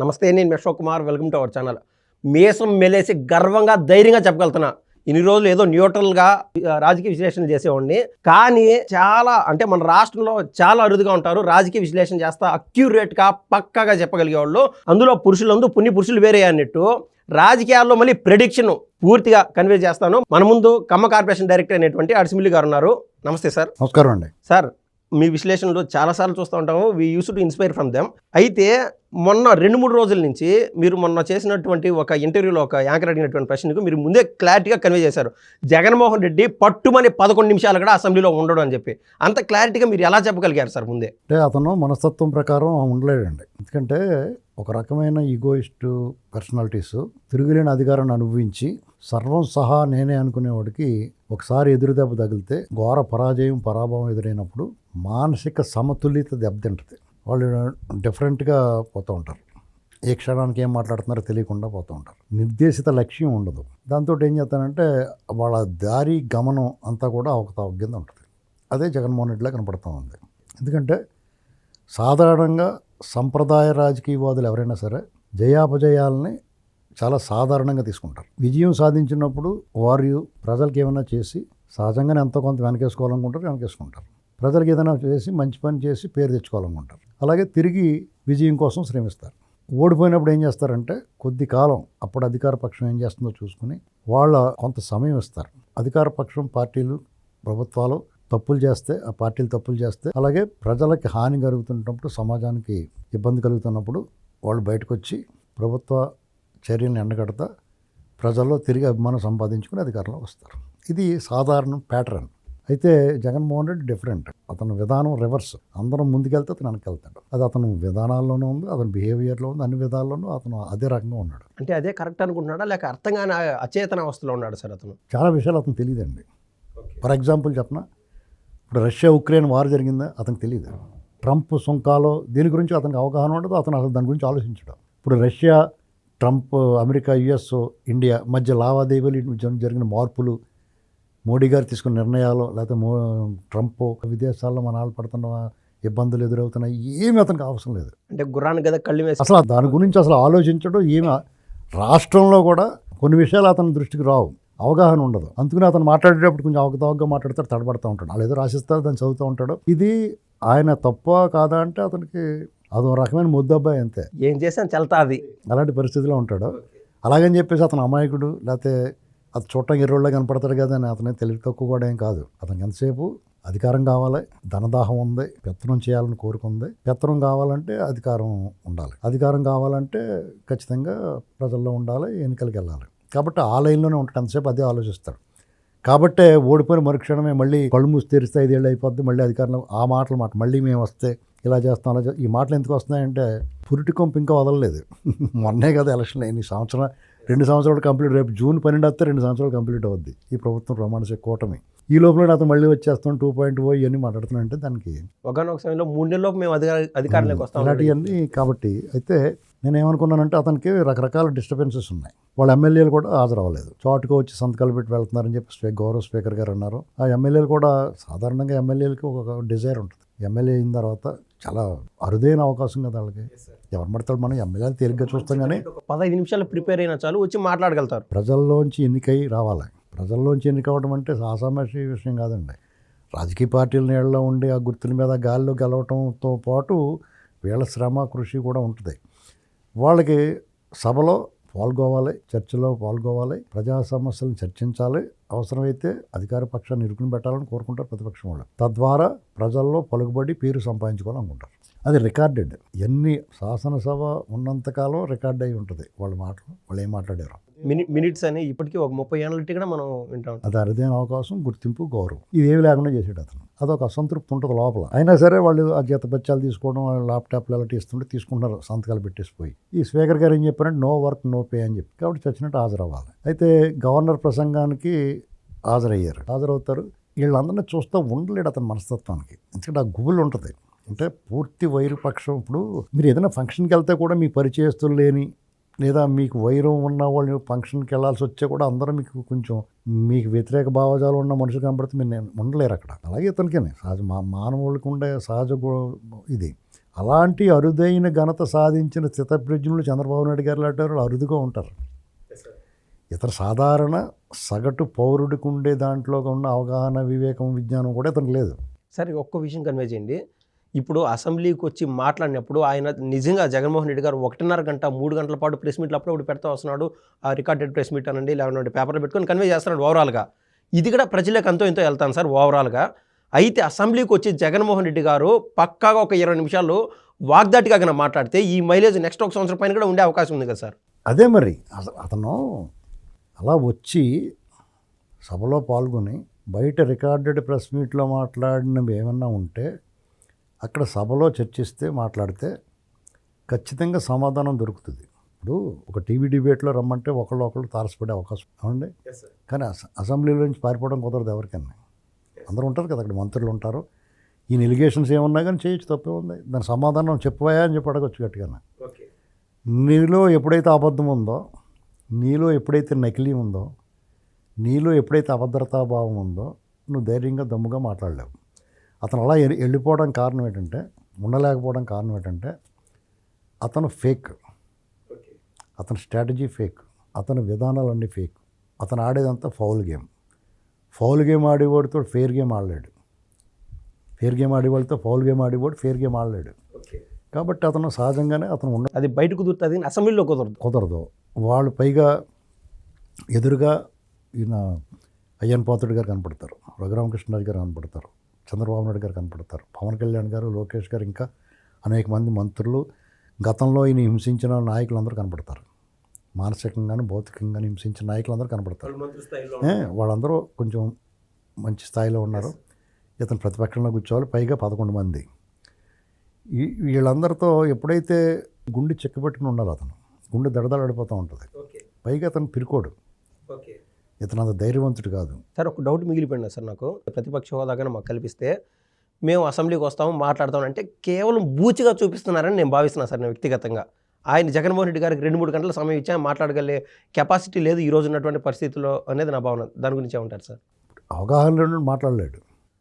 నమస్తే నేను Ashok Kumar. Welcome to our channel. మేసం మెలేసి గర్వంగా ధైర్యంగా చెప్పగలుగుతున్నా. ఇన్ని రోజులు ఏదో న్యూట్రల్గా రాజకీయ విశ్లేషణ చేసేవాడిని. కానీ చాలా అంటే మన రాష్ట్రంలో చాలా అరుదుగా ఉంటారు. రాజకీయ విశ్లేషణ చేస్తా అక్యురేట్గా పక్కాగా చెప్పగలిగేవాళ్ళు. అందులో పురుషులందు పుణ్య పురుషులు వేరే అన్నట్టు. రాజకీయాల్లో మళ్ళీ ప్రెడిక్షన్ పూర్తిగా కన్వే చేస్తాను. మన ముందు కమ్మ కార్పొరేషన్ డైరెక్టర్ అయినటువంటి అడిసిమిల్లి గారు ఉన్నారు. నమస్తే సార్. నమస్కారం అండి. సార్ మీ విశ్లేషణలు చాలాసార్లు చూస్తూ ఉంటాము. We use to inspire from them అయితే మొన్న రెండు మూడు రోజుల నుంచి మీరు మొన్న చేసినటువంటి ఒక ఇంటర్వ్యూలో ఒక యాంకర్ అడిగినటువంటి ప్రశ్నకు మీరు ముందే క్లారిటీగా కన్వే చేశారు. జగన్మోహన్ రెడ్డి పట్టుమని పదకొండు నిమిషాలు కూడా అసెంబ్లీలో ఉండడం అని చెప్పి. అంత క్లారిటీగా మీరు ఎలా చెప్పగలిగారు సార్ ముందే? అంటే అతను మనస్తత్వం ప్రకారం ఉండలేడండి. ఎందుకంటే ఒక రకమైన ఈగోయిస్ట్ పర్సనాలిటీస్ తిరుగులేని అధికారాన్ని అనుభవించి సర్వం సహా నేనే అనుకునేవాడికి ఒకసారి ఎదురుదెబ్బ తగిలితే ఘోర పరాజయం పరాభవం ఎదురైనప్పుడు మానసిక సమతుల్యత దెబ్బతింటుంది. వాళ్ళు డిఫరెంట్గా పోతూ ఉంటారు. ఏ క్షణానికి ఏం మాట్లాడుతున్నారో తెలియకుండా పోతూ ఉంటారు. నిర్దేశిత లక్ష్యం ఉండదు. దాంతో ఏం చేస్తానంటే వాళ్ళ దారి గమనం అంతా కూడా అవకతవక కింద ఉంటుంది. అదే జగన్మోహన్ రెడ్డిలా కనపడుతూ ఉంది. ఎందుకంటే సాధారణంగా సంప్రదాయ రాజకీయవాదులు ఎవరైనా సరే జయాపజయాలని చాలా సాధారణంగా తీసుకుంటారు. విజయం సాధించినప్పుడు వారు ప్రజలకు ఏమైనా చేసి సహజంగానే ఎంతో కొంత వెనకేసుకోవాలనుకుంటారు వెనకేసుకుంటారు. ప్రజలకు ఏదైనా చేసి మంచి పని చేసి పేరు తెచ్చుకోవాలనుకుంటారు. అలాగే తిరిగి విజయం కోసం శ్రమిస్తారు. ఓడిపోయినప్పుడు ఏం చేస్తారంటే కొద్ది కాలం అప్పుడు అధికార పక్షం ఏం చేస్తుందో చూసుకుని వాళ్ళ కొంత సమయం ఇస్తారు. అధికార పక్షం పార్టీలు ప్రభుత్వాలు తప్పులు చేస్తే ఆ పార్టీలు తప్పులు చేస్తే అలాగే ప్రజలకి హాని కలుగుతున్నప్పుడు సమాజానికి ఇబ్బంది కలుగుతున్నప్పుడు వాళ్ళు బయటకు వచ్చి ప్రభుత్వ చర్యలను ఎండగడతా ప్రజల్లో తిరిగి అభిమానం సంపాదించుకుని అధికారంలో వస్తారు. ఇది సాధారణ ప్యాటర్న్. అయితే జగన్మోహన్ రెడ్డి డిఫరెంట్. అతని విధానం రివర్స్. అందరం ముందుకెళ్తే అతను వెనకెళ్తాడు అది అతను విధానాల్లోనూ ఉంది అతని బిహేవియర్లో ఉంది అన్ని విధాల్లోనూ అతను అదే రకంగా ఉన్నాడు. అంటే అదే కరెక్ట్ అనుకుంటున్నాడా? లేక అర్థం కాని అచేతన అవస్థలో ఉన్నాడు సార్ అతను? చాలా విషయాలు అతను తెలియదండి. ఫర్ ఎగ్జాంపుల్ చెప్పనా? ఇప్పుడు రష్యా ఉక్రెయిన్ వార్ జరిగిందా? అతనికి తెలియదు. ట్రంప్ సుంకాలో దీని గురించి అతనికి అవగాహన ఉండదు అతను అసలు దాని గురించి ఆలోచించడం. ఇప్పుడు Russia Trump America US India మధ్య లావాదేవీలు జరి- జరిగిన మార్పులు మోడీ గారు తీసుకున్న నిర్ణయాలు లేకపోతే మో ట్రంప్ విదేశాల్లో మన వాళ్ళు పడుతున్న ఇబ్బందులు ఎదురవుతున్నాయి ఏమీ అతనికి అవసరం లేదు. అంటే గుర్రాన్ని కదా కళ్ళు వేసి అసలు దాని గురించి అసలు ఆలోచించడం ఏమి రాష్ట్రంలో కూడా కొన్ని విషయాలు అతని దృష్టికి రావు అవగాహన ఉండదు. అందుకని అతను మాట్లాడేటప్పుడు కొంచెం అవకతవకగా మాట్లాడతాడు తడబడుతూ ఉంటాడు. వాళ్ళు ఏదో రాసిస్తారు దాన్ని చదువుతూ ఉంటాడు. ఇది ఆయన తప్ప కాదా అంటే అతనికి అదో రకమైన ముద్దబ్బాయి అంతే. ఏం చేసాను చల్తా అది అలాంటి పరిస్థితిలో ఉంటాడు. అలాగని చెప్పేసి అతను అమాయకుడు లేకపోతే అది చూడటానికి ఎర్రోళ్ళ కనపడతాడు కదా అని అతనే తెలివి తక్కువ కూడా ఏం కాదు. అతనికి ఎంతసేపు అధికారం కావాలి ధనదాహం ఉంది పెత్తనం చేయాలని కోరుకుంది పెత్తనం కావాలంటే అధికారం ఉండాలి. అధికారం కావాలంటే ఖచ్చితంగా ప్రజల్లో ఉండాలి ఎన్నికలకు వెళ్ళాలి. కాబట్టి ఆ లైన్లోనే ఉంటాడు ఎంతసేపు అదే ఆలోచిస్తాడు. కాబట్టే ఓడిపోయిన మరుక్షణమే మళ్ళీ కళ్ళు మూసి తెరిస్తే ఐదేళ్ళు అయిపోద్ది మళ్ళీ అధికారంలో ఆ మాటలు మాట మళ్ళీ మేము వస్తే ఇలా చేస్తాం అలా చేస్తాం ఈ మాటలు ఎందుకు వస్తున్నాయంటే పురిటి కొంపు ఇంకా వదలలేదు. మొన్నే కదా ఎలక్షన్ ఎన్ని సంవత్సరం రెండు సంవత్సరాలు కంప్లీట్ రేపు జూన్ పన్నెండు వస్తే రెండు సంవత్సరాలు కంప్లీట్ అవుద్ది. ఈ ప్రభుత్వం ప్రమాణ కూటమి. ఈ లోపల అతను మళ్ళీ వచ్చేస్తాం టూ పాయింట్ ఓ ఇవన్నీ మాట్లాడుతున్నాయంటే దానికి ఒకనొక సమయంలో మూడు నెలలకు మేము అధికార అధికారంలోకి వస్తాం ఇలాంటివన్నీ కాబట్టి అయితే నేను ఏమనుకున్నానంటే అతనికి రకరకాల డిస్టర్బెన్సెస్ ఉన్నాయి. వాళ్ళ ఎమ్మెల్యేలు కూడా హాజరు అవ్వలేదు చాటుగా వచ్చి సంతకాలు పెట్టి వెళ్తున్నారని చెప్పి గౌరవ స్పీకర్ గారు అన్నారు. ఆ ఎమ్మెల్యేలు కూడా సాధారణంగా ఎమ్మెల్యేలకి ఒక డిజైర్ ఉంటుంది. ఎమ్మెల్యే అయిన తర్వాత చాలా అరుదైన అవకాశం కదా వాళ్ళకి. ఎవరు పడతాడు మనం ఎమ్మెల్యేలు తేలిగ్గా చూస్తాం కానీ పదహైదు నిమిషాలు ప్రిపేర్ అయినా చాలు వచ్చి మాట్లాడగలుగుతారు. ప్రజల్లోంచి ఎన్నికై రావాలి. ప్రజల్లోంచి ఎన్నికవడం అంటే ఆసామాషి విషయం కాదండి. రాజకీయ పార్టీల నీళ్ళలో ఉండి ఆ గుర్తుల మీద గాల్లో గెలవటంతో పాటు వీళ్ళ శ్రమ కృషి కూడా ఉంటుంది. వాళ్ళకి సభలో పాల్గొవాలి చర్చలో పాల్గొవాలి ప్రజా సమస్యలను చర్చించాలి అవసరమైతే అధికార పక్షాన్ని ఇరుకుని పెట్టాలని కోరుకుంటారు ప్రతిపక్షం వాళ్ళు. తద్వారా ప్రజల్లో పలుకుబడి పేరు సంపాదించుకోవాలనుకుంటారు అది రికార్డెడ్. ఎన్ని శాసనసభ ఉన్నంతకాలం రికార్డ్ అయి ఉంటుంది. వాళ్ళ మాటలు వాళ్ళు ఏం మాట్లాడారు. మిని మినిట్స్ అని ఇప్పటికీ ఒక ముప్పై ఏళ్ళ కూడా మనం వింటాం అది అరుదైన అవకాశం గుర్తింపు గౌరవం. ఇదేమి లేకుండా చేసాడు అతను. అదొక అసంతృప్తి ఉంటుంది లోపల. అయినా సరే వాళ్ళు ఆ జీతపత్యాలు తీసుకోవడం వాళ్ళ ల్యాప్టాప్లు ఎలా ఇస్తుంటే తీసుకుంటున్నారు సంతకాలు పెట్టేసిపోయి. ఈ స్పీకర్ గారు ఏం చెప్పారంటే నో వర్క్ నో పే అని చెప్పి. కాబట్టి చచ్చినట్టు హాజరవ్వాలి. అయితే గవర్నర్ ప్రసంగానికి హాజరయ్యారు. హాజరవుతారు. వీళ్ళందరినీ చూస్తూ ఉండలేడు అతని మనస్తత్వానికి. ఎందుకంటే ఆ గుబులు ఉంటుంది. అంటే పూర్తి వైరుపక్షం ఇప్పుడు మీరు ఏదైనా ఫంక్షన్కి వెళ్తే కూడా మీ పరిచయస్తులు లేని లేదా మీకు వైరం ఉన్న వాళ్ళు ఫంక్షన్కి వెళ్ళాల్సి వచ్చే కూడా అందరూ మీకు కొంచెం మీకు వ్యతిరేక భావజాలు ఉన్న మనుషులు కనబడితే మీరు నేను ఉండలేరు అక్కడ. అలాగే ఇతనికేనే. సహజ మా మానవుడికి ఉండే సహజ ఇది. అలాంటి అరుదైన ఘనత సాధించిన స్థితప్రజ్ఞులు చంద్రబాబు నాయుడు గారు లాంటి వాళ్ళు అరుదుగా ఉంటారు. ఇతర సాధారణ సగటు పౌరుడికి ఉండే దాంట్లో ఉన్న అవగాహన వివేకం విజ్ఞానం కూడా ఇతనికి లేదు. సరే ఒక్క విషయం కన్వే చేయండి. ఇప్పుడు అసెంబ్లీకి వచ్చి మాట్లాడినప్పుడు ఆయన నిజంగా జగన్మోహన్ రెడ్డి గారు ఒకటిన్నర గంట మూడు గంటల పాటు ప్రెస్ మీట్లు అప్పుడప్పుడు పెడతా వస్తున్నాడు. ఆ రికార్డెడ్ ప్రెస్ మీట్ అనండి లేకపోతే పేపర్లో పెట్టుకొని కన్వే చేస్తున్నాడు ఓవరాల్గా. ఇది కూడా ప్రజలకు ఎంతో ఎంతో వెళ్తాను సార్ ఓవరాల్గా. అయితే అసెంబ్లీకి వచ్చి జగన్మోహన్ రెడ్డి గారు పక్కాగా ఒక ఇరవై నిమిషాలు వాగ్దాటిగా కనుక మాట్లాడితే ఈ మైలేజ్ నెక్స్ట్ ఒక సంవత్సరం పైన కూడా ఉండే అవకాశం ఉంది కదా సార్? అదే మరి. అతను అలా వచ్చి సభలో పాల్గొని బయట రికార్డెడ్ ప్రెస్ మీట్లో మాట్లాడినవి ఏమన్నా ఉంటే అక్కడ సభలో చర్చిస్తే మాట్లాడితే ఖచ్చితంగా సమాధానం దొరుకుతుంది. ఇప్పుడు ఒక టీవీ డిబేట్లో రమ్మంటే ఒకళ్ళు ఒకళ్ళు తారసపడే అవకాశం అవునండి కానీ అస- అసెంబ్లీలో నుంచి పారిపోవడం కుదరదు ఎవరికన్నా. అందరూ ఉంటారు కదా అక్కడ మంత్రులు ఉంటారు. ఈ ఎలిగేషన్స్ ఏమన్నా కానీ చేయొచ్చు తప్పే ఉంది. దాని సమాధానం చెప్పవయా అని చెప్పి అడగచ్చు గట్టిగా నీలో ఎప్పుడైతే అబద్ధం ఉందో నీలో ఎప్పుడైతే నకిలీ ఉందో నీలో ఎప్పుడైతే అభద్రతా భావం ఉందో నువ్వు ధైర్యంగా దమ్ముగా మాట్లాడలేవు. అతను అలా వెళ్ళిపోవడం కారణం ఏంటంటే ఉండలేకపోవడం కారణం ఏంటంటే అతను ఫేక్. అతని స్ట్రాటజీ ఫేక్. అతని విధానాలన్నీ ఫేక్. అతను ఆడేదంతా ఫౌల్ గేమ్. ఫౌల్ గేమ్ ఆడేవాడితో ఫేర్ గేమ్ ఆడలేడు. ఫేర్ గేమ్ ఆడేవాడితో ఫౌల్ గేమ్ ఆడేవాడు ఫేర్ గేమ్ ఆడలేడు. కాబట్టి అతను సహజంగానే అతను ఉండ అది బయట కుదురుతుంది అసెంబ్లీలో కుదరదు. కుదరదు. వాళ్ళు పైగా ఎదురుగా ఈయన అయ్యన్ పాత్రుడు గారు కనపడతారు. రఘురామకృష్ణరాజు గారు కనపడతారు. చంద్రబాబు నాయుడు గారు కనపడతారు. పవన్ కళ్యాణ్ గారు లోకేష్ గారు ఇంకా అనేక మంది మంత్రులు గతంలో ఈయన హింసించిన నాయకులందరూ కనపడతారు. మానసికంగాను భౌతికంగాను హింసించిన నాయకులందరూ కనపడతారు. వాళ్ళందరూ కొంచెం మంచి స్థాయిలో ఉన్నారు. ఇతను ప్రతిపక్షంలో కూర్చోవాలి పైగా పదకొండు మంది. వీళ్ళందరితో ఎప్పుడైతే గుండె చెక్కబెట్టుకుని ఉండాలి అతను గుండె దడదలాడిపోతూ ఉంటుంది. పైగా అతను పిరుకోడు. ఇతను అంత ధైర్యవంతుడు కాదు. సార్ ఒక డౌట్ మిగిలిపోయింది సార్ నాకు. ప్రతిపక్ష హోదాగా మాకు కల్పిస్తే మేము అసెంబ్లీకి వస్తాము మాట్లాడతాం అంటే కేవలం బూచిగా చూపిస్తున్నారని నేను భావిస్తున్నాను సార్ నేను వ్యక్తిగతంగా. ఆయన జగన్మోహన్ రెడ్డి గారికి రెండు మూడు గంటల సమయం ఇచ్చా మాట్లాడగలే కెపాసిటీ లేదు ఈ రోజు ఉన్నటువంటి పరిస్థితుల్లో అనేది నా భావన. దాని గురించి ఏమంటారు సార్? అవగాహన మాట్లాడలేడు.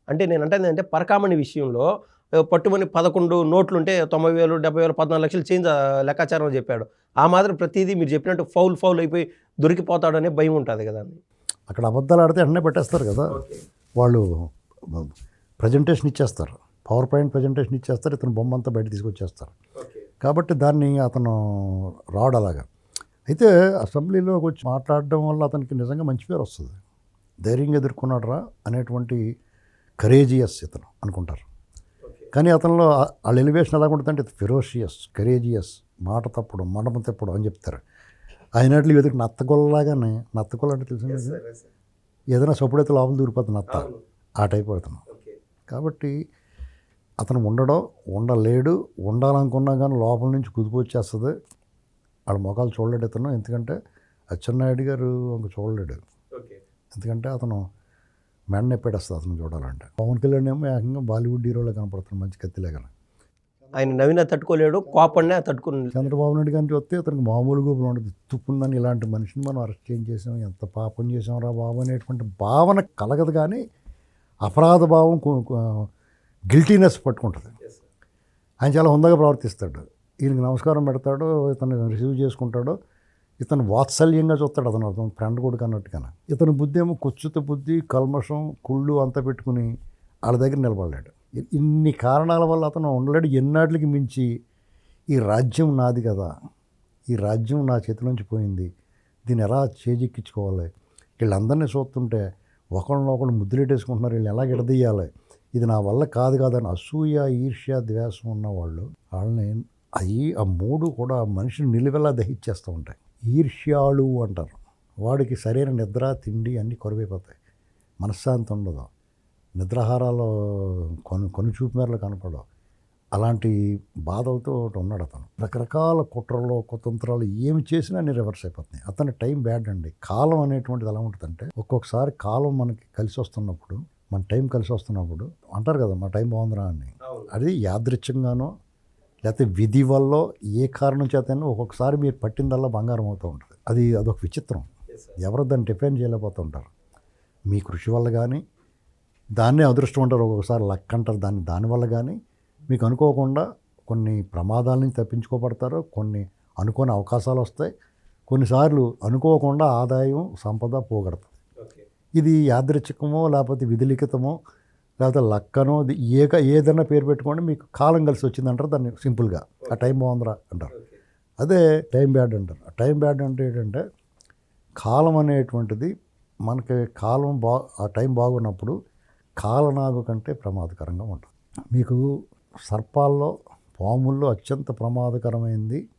అంటే నేను అంటే అంటే పరకామణి విషయంలో పట్టుమని పదకొండు నోట్లుంటే తొంభై వేలు డెబ్బై వేలు పద్నాలుగు లక్షలు చేంజ్ లెక్కాచారం చెప్పాడు. ఆ మాదిరి ప్రతిదీ మీరు చెప్పినట్టు ఫౌల్ ఫౌల్ అయిపోయి దొరికిపోతాడు అనే భయం ఉంటుంది కదా అక్కడ అబద్ధాలు ఆడితే వెంటనే పెట్టేస్తారు కదా. వాళ్ళు ప్రజెంటేషన్ ఇచ్చేస్తారు. పవర్ పాయింట్ ప్రజెంటేషన్ ఇచ్చేస్తారు ఇతను బొమ్మ అంతా బయట తీసుకొచ్చేస్తారు. కాబట్టి దాన్ని అతను రాడు అలాగా. అయితే అసెంబ్లీలోకి వచ్చి మాట్లాడడం వల్ల అతనికి నిజంగా మంచి పేరు వస్తుంది. ధైర్యంగా ఎదుర్కొన్నాడు రా అనేటువంటి కరేజియస్ ఇతను అనుకుంటారు. కానీ అతనిలో ఆ- వాళ్ళ ఎలివేషన్ ఎలా ఉంటుందంటే ఫిరోషియస్ కరేజియస్ మాట తప్పుడు మండపం తప్పుడు అని చెప్తారు. అయినట్లు ఎదురు నత్తగొల్లలాగానే నత్తగొల్ల అంటే తెలిసింది కదా? ఏదైనా సొప్పుడైతే లోపల దూరిపోతుంది నత్త. ఆ టైప్ పడుతున్నాం. కాబట్టి అతను ఉండడం ఉండలేడు ఉండాలనుకున్నా కానీ లోపల నుంచి కుదిపి వచ్చేస్తుంది. వాళ్ళ మొఖాలు చూడలేడు ఇతను. ఎందుకంటే అచ్చెన్నాయుడు గారు ఇంక చూడలేడు. ఎందుకంటే అతను మెడ నెప్పేటస్తుంది అతను చూడాలంటే. పవన్ కళ్యాణ్ ఏమో ఏకంగా బాలీవుడ్ హీరోలో కనపడుతున్నాడు మంచి కత్తిలేగన ఆయన నవీన తట్టుకోలేడు కోపడినా తట్టుకుని చంద్రబాబు నాయుడు గారిని వస్తే అతనికి మామూలు గోపులు ఉండదు. తుప్పుందని ఇలాంటి మనిషిని మనం అరెస్ట్ ఏం చేసాం ఎంత పాపం చేసాం రా బాబు అనేటువంటి భావన కలగదు కానీ అపరాధ భావం గిల్టీనెస్ పట్టుకుంటుంది. ఆయన చాలా హుందగా ప్రవర్తిస్తాడు. ఈయనకి నమస్కారం పెడతాడు ఇతను రిసీవ్ చేసుకుంటాడు. ఇతను వాత్సల్యంగా చూస్తాడు అతను అర్థం ఫ్రెండ్ కొడుకు అన్నట్టుగా ఇతని బుద్ధి ఏమో కుచ్చుత బుద్ధి కల్మషం కుళ్ళు అంతా పెట్టుకుని వాళ్ళ దగ్గర నిలబడలేడు. ఇన్ని కారణాల వల్ల అతను ఉండలేడు. ఎన్నాటికి మించి ఈ రాజ్యం నాది కదా ఈ రాజ్యం నా చేతిలోంచి పోయింది దీన్ని ఎలా చేజిక్కించుకోవాలి? వీళ్ళందరినీ చూస్తుంటే ఒకళ్ళని ఒకళ్ళు ముద్దులెట్టేసుకుంటున్నారు వీళ్ళు ఎలా విడదీయాలి? ఇది నా వల్ల కాదు కాదని అసూయ ఈర్ష్య ద్వేషం ఉన్న వాళ్ళు వాళ్ళని అవి ఆ మూడు కూడా మనిషిని నిలువెలా దహించేస్తూ ఉంటాయి. ఈర్ష్యాలు అంటారు. వాడికి సరైన నిద్ర తిండి అన్నీ కొరవైపోతాయి. మనశ్శాంతి ఉండదు. నిద్రాహారాలు కొను కొనుచూపు మేరలు కనపడవు. అలాంటి బాధలతో ఒకటి ఉన్నాడు అతను. రకరకాల కుట్రలు కుతంత్రాలు ఏమి చేసినా అన్ని రివర్స్ అయిపోతున్నాయి. అతని టైం బ్యాడ్ అండి. కాలం అనేటువంటిది ఎలా ఉంటుందంటే ఒక్కొక్కసారి కాలం మనకి కలిసి వస్తున్నప్పుడు మన టైం కలిసి వస్తున్నప్పుడు అంటారు కదా మా టైం బాగుందిరా అని. అది యాదృచ్ఛంగానో లేకపోతే విధి వల్ల ఏ కారణం చేతనో ఒక్కొక్కసారి మీరు పట్టిందల్లా బంగారం అవుతూ ఉంటుంది. అది అదొక విచిత్రం. ఎవరు దాన్ని డిఫైన్ చేయలేకపోతూ ఉంటారు. మీ కృషి వల్ల కానీ దాన్నే అదృష్టం అంటారు ఒక్కొక్కసారి లక్ అంటారు. దాన్ని దానివల్ల కానీ మీకు అనుకోకుండా కొన్ని ప్రమాదాల నుంచి తప్పించుకోబడతారు. కొన్ని అనుకోని అవకాశాలు వస్తాయి. కొన్నిసార్లు అనుకోకుండా ఆదాయం సంపద పోగొడుతుంది ఇది యాదృచ్ఛికమో లేకపోతే విధిలిఖితమో లేకపోతే లక్కనో ఏక ఏదైనా పేరు పెట్టుకోండి మీకు కాలం కలిసి వచ్చిందంటారు దాన్ని సింపుల్గా. ఆ టైం బాగుందిరా అంటారు. అదే టైం బ్యాడ్ అంటారు. ఆ టైం బ్యాడ్ అంటే ఏంటంటే కాలం అనేటువంటిది మనకి కాలం బా ఆ టైం బాగున్నప్పుడు కాలనాగు కంటే ప్రమాదకరంగా ఉంటుంది. మీకు సర్పాల్లో పాముల్లో అత్యంత ప్రమాదకరమైంది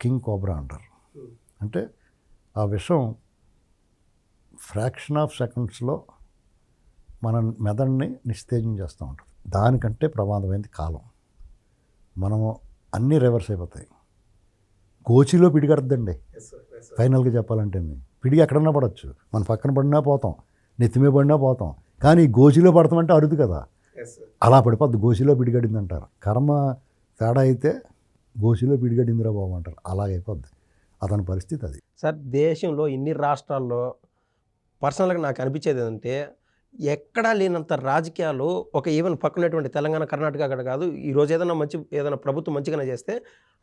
కింగ్ కోబ్రా అంటారు. అంటే ఆ విషం ఫ్రాక్షన్ ఆఫ్ సెకండ్స్లో మన మెదడుని నిస్తేజం చేస్తూ ఉంటుంది దానికంటే ప్రమాదమైంది కాలం. మనము అన్నీ రివర్స్ అయిపోతాయి. గోచిలో పిడిగడద్దండి. ఫైనల్గా చెప్పాలంటే పిడిగి ఎక్కడన్నా పడవచ్చు మన పక్కన పడినా పోతాం. నెత్తిమే పడినా పోతాం. కానీ గోచిలో పడతామంటే అరుదు కదా. అలా పడిపోద్ది. గోసిలో పిడిగడింది అంటారు. కర్మ తేడా అయితే గోసిలో పిడిగడిందిరా బాబు అంటారు. అలాగైపోద్ది అతని పరిస్థితి అది. సార్ దేశంలో ఇన్ని రాష్ట్రాల్లో పర్సనల్గా నాకు అనిపించేది ఏంటంటే ఎక్కడా లేనంత రాజకీయాలు ఒక ఈవెన్ పక్కనటువంటి తెలంగాణ కర్ణాటక అక్కడ కాదు ఈ రోజు ఏదైనా మంచి ఏదైనా ప్రభుత్వం మంచిగానే చేస్తే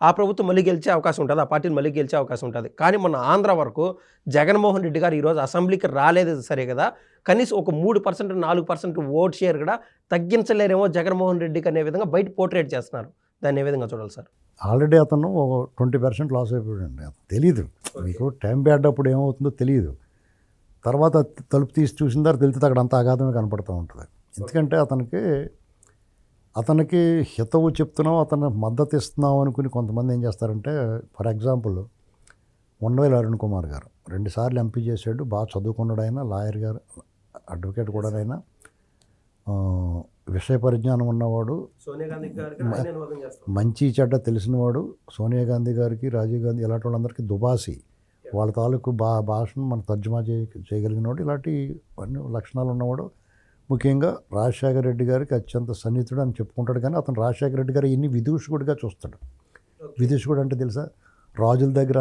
ఆ ప్రభుత్వం మళ్ళీ గెలిచే అవకాశం ఉంటుంది ఆ పార్టీని మళ్ళీ గెలిచే అవకాశం ఉంటుంది. కానీ మన ఆంధ్ర వరకు జగన్మోహన్ రెడ్డి గారు ఈరోజు అసెంబ్లీకి రాలేదు సరే కదా కనీసం ఒక మూడు పర్సెంట్ నాలుగు పర్సెంట్ ఓట్ షేర్ కూడా తగ్గించలేరేమో జగన్మోహన్ రెడ్డికి అనే విధంగా బయట పోర్ట్రేట్ చేస్తున్నారు. దాన్ని ఏ విధంగా చూడాలి సార్? ఆల్రెడీ అతను ఒక ట్వంటీ పర్సెంట్ లాస్ అయిపోయాడండి. అతను తెలియదు మీకు టైం బ్యాడ్ అప్పుడు ఏమవుతుందో తెలియదు తర్వాత తలుపు తీసి చూసిన తర్వాత తెలిస్తే అక్కడ అంత అగాధమే కనపడుతూ ఉంటుంది. ఎందుకంటే అతనికి అతనికి హితవు చెప్తున్నాం అతను మద్దతు ఇస్తున్నాం అనుకుని కొంతమంది ఏం చేస్తారంటే ఫర్ ఎగ్జాంపుల్ ఉండవేలు అరుణ్ కుమార్ గారు రెండుసార్లు ఎంపీ చేశాడు బాగా చదువుకున్నాడు ఆయన లాయర్ గారు అడ్వకేట్ కూడా ఆయన. ఆ, విషయ పరిజ్ఞానం ఉన్నవాడు మంచి చెడ్డ తెలిసినవాడు సోనియా గాంధీ గారికి రాజీవ్ గాంధీ ఇలాంటి వాళ్ళందరికీ దుబాసి వాళ్ళ తాలూకు బా భాషను మనం తర్జుమా చేయ చేయగలిగినవాడు ఇలాంటి అన్ని లక్షణాలు ఉన్నవాడు ముఖ్యంగా రాజశేఖర రెడ్డి గారికి అత్యంత సన్నిహితుడు అని చెప్పుకుంటాడు కానీ అతను రాజశేఖర రెడ్డి గారు ఇన్ని విదూషకుడిగా చూస్తాడు. విదూషకుడు అంటే తెలుసా? రాజుల దగ్గర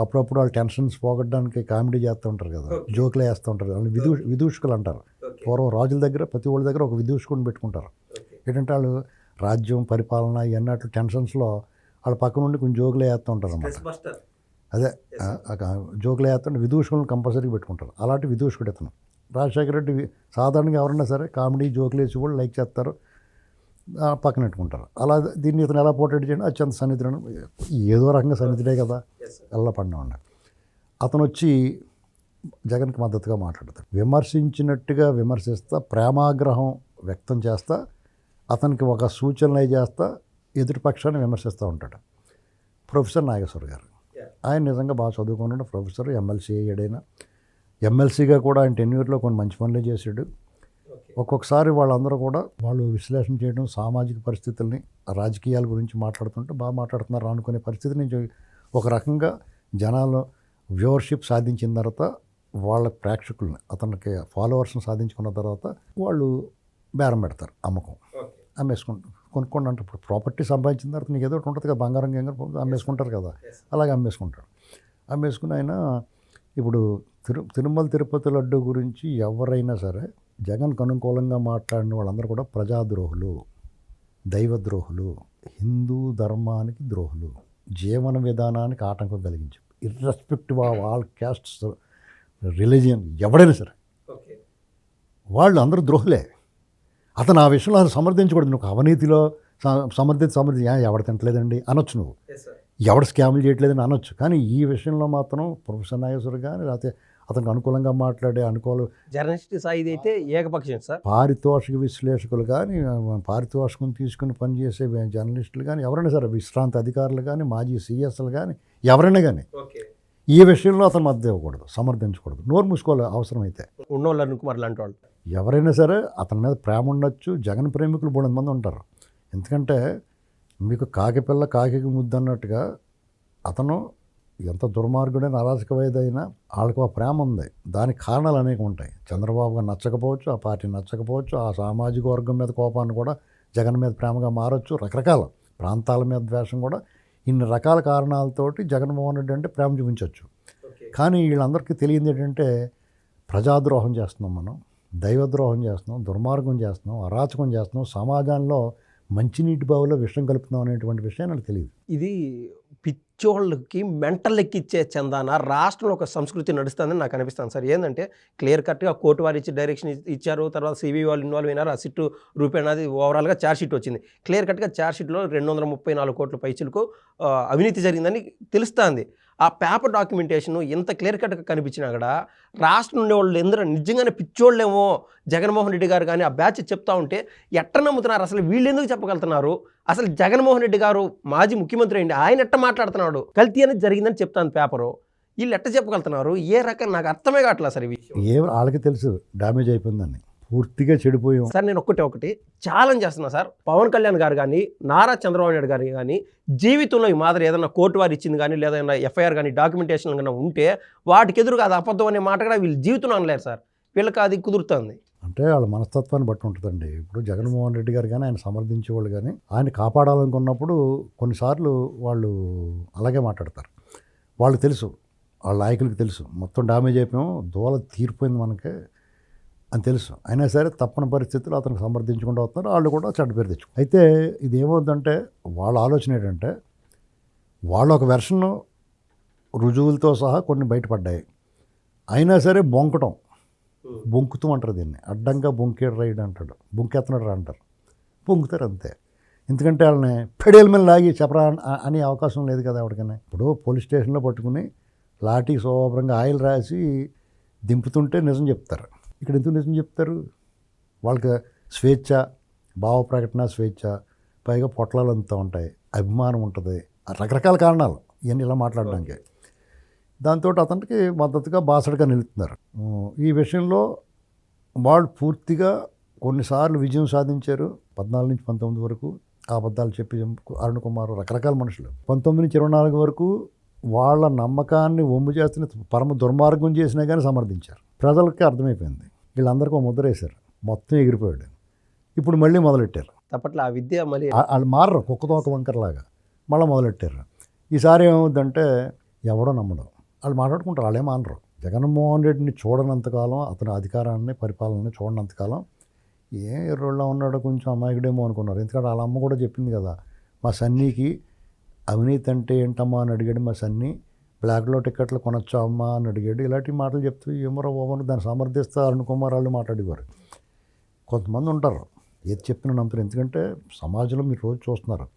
అప్పుడప్పుడు వాళ్ళు టెన్షన్స్ పోగొట్టడానికి కామెడీ చేస్తూ ఉంటారు కదా. జోకులు వేస్తూ ఉంటారు వాళ్ళు విదూ విదూషకులు అంటారు. పూర్వం రాజుల దగ్గర ప్రతి వాళ్ళ దగ్గర ఒక విదూషకుడిని పెట్టుకుంటారు. ఏంటంటే వాళ్ళు రాజ్యం పరిపాలన ఇవన్నీ అట్లా టెన్షన్స్లో వాళ్ళ పక్క నుండి కొంచెం జోకులు వేస్తూ ఉంటారు అన్నమాట. అదే జోకులు వేస్తుంటే విదూషకులను కంపల్సరీగా పెట్టుకుంటారు. అలాంటి విదూషకుడు ఇతను రాజశేఖర రెడ్డి సాధారణంగా ఎవరన్నా సరే కామెడీ జోకులు వేసి కూడా లైక్ చేస్తారు. పక్కన పెట్టుకుంటారు. అలా దీన్ని ఇతను ఎలా పోర్ట్రేట్ చేయండి? అత్యంత సన్నిధులను ఏదో రకంగా సన్నిధుడే కదా. ఎల్లపడిన ఉండ. అతను వచ్చి జగన్కి మద్దతుగా మాట్లాడతాడు. విమర్శించినట్టుగా విమర్శిస్తా ప్రేమాగ్రహం వ్యక్తం చేస్తా అతనికి ఒక సూచనలు చేస్తా ఎదుటి పక్షాన్ని విమర్శిస్తూ ఉంటాడు. ప్రొఫెసర్ నాగేశ్వర్ గారు. ఆయన నిజంగా బాగా చదువుకున్నాడు. ప్రొఫెసర్ ఎమ్మెల్సీ అయ్యాడైనా. ఎమ్మెల్సీగా కూడా ఆయన టెన్యూర్లో కొన్ని మంచి పనులే చేశాడు. ఒక్కొక్కసారి వాళ్ళందరూ కూడా వాళ్ళు విశ్లేషణ చేయడం సామాజిక పరిస్థితుల్ని రాజకీయాల గురించి మాట్లాడుతుంటే బాగా మాట్లాడుతున్నారు అనుకునే పరిస్థితి నుంచి ఒక రకంగా జనాలు వ్యూవర్షిప్ సాధించిన తర్వాత వాళ్ళ ప్రేక్షకుల్ని అతనికి ఫాలోవర్స్ని సాధించుకున్న తర్వాత వాళ్ళు బేరం పెడతారు అమ్మకం. అమ్మేసుకుంటారు. కొనుక్కోండి అంటే ఇప్పుడు ప్రాపర్టీ సంపాదించిన తర్వాత నీకు ఏదో ఒకటి ఉంటుంది కదా బంగారం గంగారం అమ్మేసుకుంటారు కదా. అలాగే అమ్మేసుకుంటాడు అమ్మేసుకుని ఆయన ఇప్పుడు తిరు తిరుమల తిరుపతి లడ్డు గురించి ఎవరైనా సరే జగన్కు అనుకూలంగా మాట్లాడిన వాళ్ళందరూ కూడా ప్రజాద్రోహులు దైవద్రోహులు హిందూ ధర్మానికి ద్రోహులు జీవన విధానానికి ఆటంకం కలిగించు irrespective of all castes religion ఎవడైనా సరే. వాళ్ళు అందరూ ద్రోహులే. అతను ఆ విషయంలో అసలు సమర్థించకూడదు. నువ్వు అవినీతిలో సమర్థించి సమర్థి "యా, ఎవడ తింటలేదండి అనొచ్చు నువ్వు. ఎవడ స్కాములు చేయట్లేదని అనొచ్చు. కానీ ఈ విషయంలో మాత్రం ప్రొఫెసర్ నాగేశ్వర్ కానీ లేకపోతే అతనికి అనుకూలంగా మాట్లాడే అనుకూల జర్నలిస్ట్ స్థాయి అయితే ఏకపక్షం సార్. పారితోషిక విశ్లేషకులు కానీ పారితోషికం తీసుకుని పనిచేసే జర్నలిస్టులు కానీ ఎవరైనా సరే విశ్రాంతి అధికారులు కానీ మాజీ సిఎస్లు కానీ ఎవరైనా కానీ ఈ విషయంలో అతను మద్దతు ఇవ్వకూడదు సమర్థించకూడదు. నోరు మూసుకోవాలి అవసరమైతే. ఉన్నోళ్ళు అరుణ్ కుమార్ లాంటి వాళ్ళు. ఎవరైనా సరే అతని మీద ప్రేమ ఉండొచ్చు జగన్ ప్రేమికులు మూడు మంది ఉంటారు. ఎందుకంటే మీకు కాకి పిల్ల కాకి ముద్దు అన్నట్టుగా అతను ఎంత దుర్మార్గుడైన అరాచకవేదైనా వాళ్ళకు ఆ ప్రేమ ఉంది. దానికి కారణాలు అనేక ఉంటాయి. చంద్రబాబు గారు నచ్చకపోవచ్చు ఆ పార్టీ నచ్చకపోవచ్చు ఆ సామాజిక వర్గం మీద కోపాన్ని కూడా జగన్ మీద ప్రేమగా మారచ్చు రకరకాల ప్రాంతాల మీద ద్వేషం కూడా ఇన్ని రకాల కారణాలతోటి జగన్మోహన్ రెడ్డి అంటే ప్రేమ చూపించవచ్చు. కానీ వీళ్ళందరికీ తెలియంది ఏంటంటే ప్రజాద్రోహం చేస్తున్నాం మనం దైవద్రోహం చేస్తున్నాం దుర్మార్గం చేస్తున్నాం అరాచకం చేస్తున్నాం సమాజంలో మంచినీటి బావిలో విషం కలుపుతున్నాం అనేటువంటి విషయం నాకు తెలియదు. ఇది పిచ్చోళ్ళకి మెంటల్ ఎక్కిచ్చే చందాన రాష్ట్రంలో ఒక సంస్కృతి నడుస్తుందని నాకు అనిపిస్తుంది సార్. ఏంటంటే క్లియర్ కట్గా కోర్టు వారు ఇచ్చి డైరెక్షన్ ఇచ్చారు తర్వాత సిబి వాళ్ళు ఇన్వాల్వ్ అయినారు ఆ సిట్టు రూపేణాది ఓవరాల్గా ఛార్జ్ షీట్ వచ్చింది. క్లియర్ కట్గా ఛార్జ్ షీట్లో రెండు వందల ముప్పై నాలుగు కోట్ల పైసలకు అవినీతి జరిగిందని తెలుస్తుంది. ఆ పేపర్ డాక్యుమెంటేషన్ ఇంత క్లియర్ కట్గా కనిపించినా కూడా రాష్ట్రం ఉండే వాళ్ళు ఎందరో నిజంగానే పిచ్చోళ్ళేమో జగన్మోహన్ రెడ్డి గారు కానీ ఆ బ్యాచ్ చెప్తా ఉంటే ఎట్ట నమ్ముతున్నారు? అసలు వీళ్ళు ఎందుకు చెప్పగలుగుతున్నారు? అసలు జగన్మోహన్ రెడ్డి గారు మాజీ ముఖ్యమంత్రి అయింది ఆయన ఎట్ట మాట్లాడుతున్నాడు? కల్తీ అనేది జరిగిందని చెప్తాను పేపరు. వీళ్ళు ఎట్ట చెప్పగలుగుతున్నారు? ఏ రకం నాకు అర్థమే కావట్లేదు సార్ ఇవి ఏ వాళ్ళకి తెలుసు డ్యామేజ్ అయిపోయిందని. పూర్తిగా చెడిపోయాం. సార్ నేను ఒక్కటే ఒకటి ఛాలెంజ్ చేస్తున్నా సార్. పవన్ కళ్యాణ్ గారు కానీ నారా చంద్రబాబు నాయుడు గారు కానీ జీవితంలో ఈ మాదిరి ఏదైనా కోర్టు వారు ఇచ్చింది కానీ లేదా ఎఫ్ఐఆర్ కానీ డాక్యుమెంటేషన్ కానీ ఉంటే వాటికి ఎదురుగా అది అబద్ధం అనే మాట కూడా వీళ్ళు జీవితంలో అనలేరు సార్. వీళ్ళకి అది కుదురుతుంది. అంటే వాళ్ళ మనస్తత్వాన్ని బట్టి ఉంటుందండి. ఇప్పుడు జగన్మోహన్ రెడ్డి గారు కానీ ఆయన సమర్థించే వాళ్ళు కానీ ఆయన కాపాడాలనుకున్నప్పుడు కొన్నిసార్లు వాళ్ళు అలాగే మాట్లాడతారు. వాళ్ళు తెలుసు. వాళ్ళ నాయకులకు తెలుసు. మొత్తం డ్యామేజ్ అయిపోయాం. దోల తీరిపోయింది మనకి. అని తెలుసు. అయినా సరే తప్పని పరిస్థితుల్లో అతనికి సమర్థించుకుంటూ వస్తున్నారు. వాళ్ళు కూడా చెడ్డ పేరు తెచ్చు అయితే ఇది ఏమవుతుందంటే వాళ్ళ ఆలోచన ఏంటంటే వాళ్ళ ఒక వెర్షన్ రుజువులతో సహా కొన్ని బయటపడ్డాయి. అయినా సరే బొంకటం. బొంకుతూ అంటారు దీన్ని. అడ్డంగా బొంకేడు రైడ్ అంటాడు. బొంకెత్తనడు రా అంటారు. బొంకుతారు అంతే. ఎందుకంటే వాళ్ళని పెడేల మీద లాగి చెప్పరా అనే అవకాశం లేదు కదా ఎవరికైనా. ఇప్పుడు పోలీస్ స్టేషన్లో పట్టుకుని లాఠీ శోభ్రంగా ఆయిల్ రాసి దింపుతుంటే నిజం చెప్తారు. ఇక్కడ ఎందుకు నిజం చెప్తారు? వాళ్ళకి స్వేచ్ఛ భావ ప్రకటన స్వేచ్ఛ పైగా పొట్లాలు అంతా ఉంటాయి. అభిమానం ఉంటుంది. రకరకాల కారణాలు. ఇవన్నీ ఇలా మాట్లాడడానికి. దాంతో అతనికి మద్దతుగా బాసడగా నిలుతున్నారు ఈ విషయంలో వాళ్ళు పూర్తిగా కొన్నిసార్లు విజయం సాధించారు. పద్నాలుగు నుంచి పంతొమ్మిది వరకు ఆ అబద్ధాలు చెప్పి అరుణ్ కుమార్ రకరకాల మనుషులు. పంతొమ్మిది నుంచి ఇరవై నాలుగు వరకు వాళ్ళ నమ్మకాన్ని ఒమ్ము చేస్తున్న పరమ దుర్మార్గం చేసినా కానీ సమర్థించారు. ప్రజలకి అర్థమైపోయింది. వీళ్ళందరికీ ముద్ర వేశారు. మొత్తం ఎగిరిపోయాడు. ఇప్పుడు మళ్ళీ మొదలెట్టారు. తప్పట్లో ఆ విద్య మళ్ళీ వాళ్ళు మారరు. కుక్కతోక వంకరలాగా. మళ్ళీ మొదలెట్టారు. ఈసారి ఏమవుద్దంటే ఎవడో నమ్మడం. వాళ్ళు మాట్లాడుకుంటారు. వాళ్ళేం అనరు. జగన్మోహన్ రెడ్డిని చూడనంతకాలం అతని అధికారాన్ని పరిపాలనని చూడనంతకాలం ఏ ఎర్రోళ్ళ ఉన్నాడో కొంచెం అమాయకుడేమో అనుకున్నారు. ఎందుకంటే వాళ్ళ అమ్మ కూడా చెప్పింది కదా మా సన్నీకి అవినీతి అంటే ఏంటమ్మా అని అడిగాడు మా సన్నీ. బ్లాక్లో టికెట్లు కొనొచ్చా అమ్మా అని అడిగాడు. ఇలాంటి మాటలు చెప్తూ ఏమరో ఓమరు దాన్ని సమర్థిస్తా అరుణ్ కుమార్ వాళ్ళు మాట్లాడేవారు. కొంతమంది ఉంటారు. ఏది చెప్పినా నమ్ముతారు ఎందుకంటే సమాజంలో మీరు రోజు చూస్తున్నారు.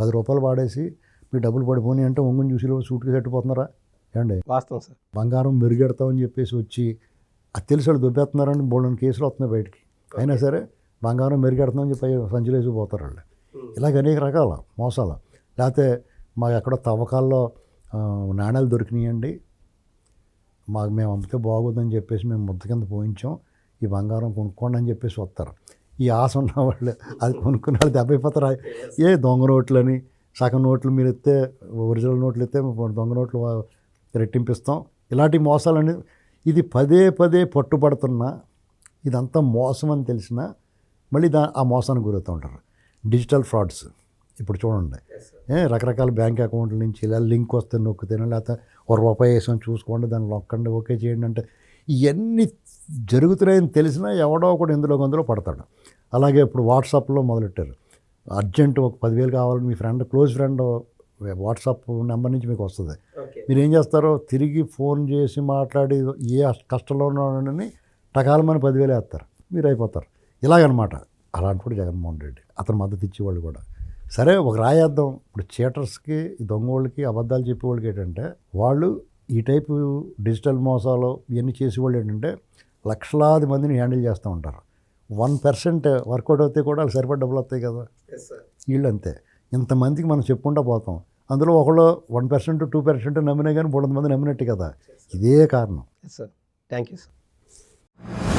పది రూపాయలు వాడేసి మీ డబ్బులు పడిపోయి అంటే ఒంగుని చూసి సూట్కి కట్టిపోతున్నారా ఏమండి? వాస్తవం సార్. బంగారం మెరుగెడతామని చెప్పేసి వచ్చి అది తెలిసి వాళ్ళు దుబ్బేస్తున్నారని బోళ్ళని కేసులు వస్తున్నాయి బయటికి. అయినా సరే బంగారం మెరుగెడతామని చెప్పి సంచులు వేసి పోతారు వాళ్ళు. ఇలాగ అనేక రకాల మోసాలు. లేకపోతే మాకు ఎక్కడో తవ్వకాల్లో ఆ, నాణ్యాలు దొరికినాయండి. మాకు మేము అమ్మితే బాగోదని చెప్పేసి మేము ముద్ద కింద పోయించాం. ఈ బంగారం కొనుక్కోండి అని చెప్పేసి వస్తారు. ఈ ఆశ ఉన్న వాళ్ళు అది కొనుక్కున్న వాళ్ళు దెబ్బైపోతారు. ఏ దొంగ నోట్లని సగం నోట్లు మీరు ఎత్తే ఒరిజినల్ నోట్లు ఎత్తే దొంగ నోట్లు రెట్టింపిస్తాం. ఇలాంటి మోసాలని ఇది పదే పదే పట్టుబడుతున్నా ఇదంతా మోసం అని తెలిసినా మళ్ళీ దా ఆ మోసానికి గురవుతూ ఉంటారు. Digital frauds. ఇప్పుడు చూడండి. ఏ రకరకాల బ్యాంక్ అకౌంట్ల నుంచి ఇలా లింక్ వస్తే నొక్కుతేనో లేకపోతే ఒక రూపాయి వేసాం చూసుకోండి దాన్ని నొక్కండి ఓకే చేయండి అంటే ఇవన్నీ జరుగుతున్నాయని తెలిసినా ఎవడో ఒకడు ఇందులో అందులో పడతాడు. అలాగే ఇప్పుడు వాట్సాప్లో మొదలెట్టారు. అర్జెంట్ ఒక పదివేలు కావాలని మీ friend close friend WhatsApp number నుంచి మీకు వస్తుంది. మీరు ఏం చేస్తారో తిరిగి ఫోన్ చేసి మాట్లాడి ఏ కష్టంలో ఉన్నాడని టకాలమని పదివేలు వేస్తారు. మీరు అయిపోతారు ఇలాగనమాట. అలాంటి జగన్మోహన్ రెడ్డి. అతను మద్దతు ఇచ్చేవాళ్ళు కూడా. సరే ఒక రాయేద్దాం. ఇప్పుడు చీటర్స్కి దొంగోళ్ళకి అబద్ధాలు చెప్పేవాళ్ళకి ఏంటంటే వాళ్ళు ఈ టైపు డిజిటల్ మోసాలు ఇవన్నీ చేసేవాళ్ళు ఏంటంటే లక్షలాది మందిని హ్యాండిల్ చేస్తూ ఉంటారు. వన్ పర్సెంట్ వర్కౌట్ అవుతే కూడా వాళ్ళు సరిపడ డబ్బులు వస్తాయి కదా. వీళ్ళు అంతే. ఇంతమందికి మనం చెప్పుకుంటా పోతాం. అందులో ఒకళ్ళు వన్ పర్సెంట్ టూ పర్సెంట్ నమ్మినా కానీ మూడు మంది నమ్మినట్టు కదా. ఇదే కారణం. Sir thank you sir